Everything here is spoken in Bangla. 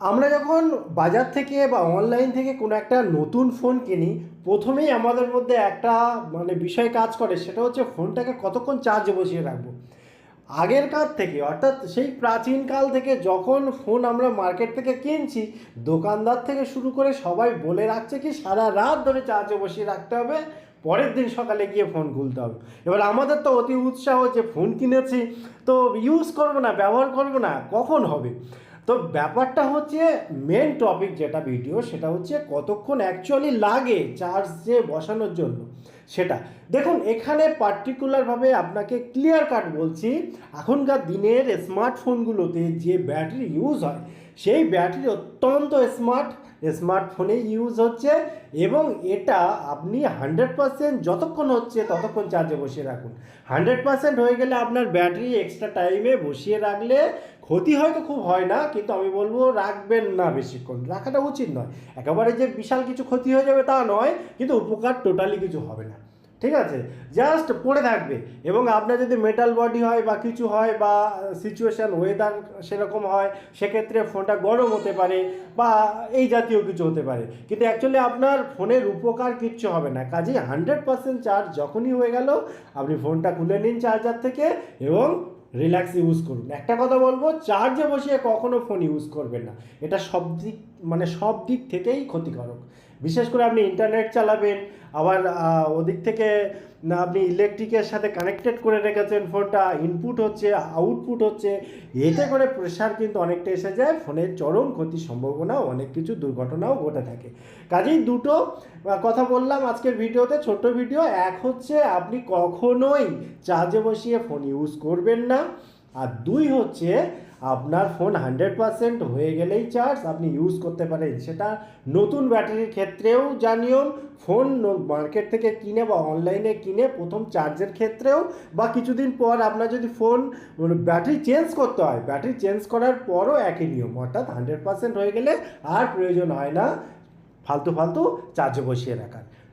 আমরা যখন বাজার থেকে বা অনলাইন থেকে কোনো একটা নতুন ফোন কিনি, প্রথমেই আমাদের মধ্যে একটা মানে বিষয় কাজ করে, সেটা হচ্ছে ফোনটাকে কতক্ষণ চার্জে বসিয়ে রাখব? আগের কাল থেকে, অর্থাৎ সেই প্রাচীনকাল থেকে যখন ফোন আমরা মার্কেট থেকে কিনছি, দোকানদার থেকে শুরু করে সবাই বলে রাখছে কি, সারা রাত ধরে চার্জে বসিয়ে রাখতে হবে, পরের দিন সকালে গিয়ে ফোন খুলতে হবে। এবার আমাদের তো অতি উৎসাহ যে ফোন কিনেছি, তো ইউজ করব না, ব্যবহার করব না, কখন হবে? তো ব্যাপারটা হচ্ছে মেন টপিক যেটা ভিডিও সেটা হচ্ছে কতক্ষণ অ্যাকচুয়ালি লাগে চার্জে বসানোর জন্য। সেটা, দেখুন, এখানে পার্টিকুলারভাবে আপনাকে ক্লিয়ার কাট বলছি, এখনকার দিনের স্মার্টফোনগুলোতে যে ব্যাটারি ইউজ হয়, সেই ব্যাটারি অত্যন্ত স্মার্ট স্মার্টফোনে ইউজ হচ্ছে এবং এটা আপনি হান্ড্রেড পার্সেন্ট যতক্ষণ হচ্ছে ততক্ষণ চার্জে বসিয়ে রাখুন। হান্ড্রেড পার্সেন্ট হয়ে গেলে আপনার ব্যাটারি এক্সট্রা টাইমে বসিয়ে রাখলে ক্ষতি হয়তো খুব হয় না, কিন্তু আমি বলব রাখবেন না বেশিক্ষণ। রাখাটা উচিত নয়। একেবারে যে বিশাল কিছু ক্ষতি হয়ে যাবে তা নয়, কিন্তু উপকার টোটালি কিছু হবে না। ঠিক আছে? জাস্ট পড়ে থাকবে। এবং আপনার যদি মেটাল বডি হয় বা কিছু হয় বা সিচুয়েশান ওয়েদার সেরকম হয়, সেক্ষেত্রে ফোনটা গরম হতে পারে বা এই জাতীয় কিছু হতে পারে। কিন্তু অ্যাকচুয়ালি আপনার ফোনের উপকার কিচ্ছু হবে না। কাজেই হান্ড্রেড পার্সেন্ট চার্জ যখনই হয়ে গেল, আপনি ফোনটা খুলে নিন চার্জার থেকে এবং রিল্যাক্স ইউজ করুন। একটা কথা বলব চার্জে বসিয়ে কখনো ফোন ইউজ করবেন না। এটা সব দিক মানে সব দিক থেকেই ক্ষতিকারক। বিশেষ করে আপনি ইন্টারনেট চালাবেন, আবার ওদিক থেকে আপনি ইলেকট্রিকের সাথে কানেক্টেড করে রেখেছেন ফোনটা ইনপুট হচ্ছে আউটপুট হচ্ছে, এতে করে প্রেশার কিন্তু অনেকটা এসে যায়, ফোনের চরম ক্ষতির সম্ভাবনা অনেক কিছু দুর্ঘটনাও ঘটে থাকে। কাজেই দুটো কথা বললাম আজকের ভিডিওতে, ছোট্ট ভিডিও, এক হচ্ছে আপনি কখনোই চার্জে বসিয়ে ফোন ইউজ করবেন না। আর দুই হচ্ছে আপনার ফোন হান্ড্রেড পারসেন্ট হয়ে গেলেই চার্জ আপনি ইউজ করতে পারেন। সেটা নতুন ব্যাটারির ক্ষেত্রেও জানিও, ফোন মার্কেট থেকে কিনে বা অনলাইনে কিনে প্রথম চার্জের ক্ষেত্রেও বা কিছুদিন পর আপনার যদি ফোন ব্যাটারি চেঞ্জ করতে হয় ব্যাটারি চেঞ্জ করার পরও একই নিয়ম, অর্থাৎ হান্ড্রেড পারসেন্ট হয়ে গেলে আর প্রয়োজন হয় না, ফালতু ফালতু চার্জে বসিয়ে রাখার।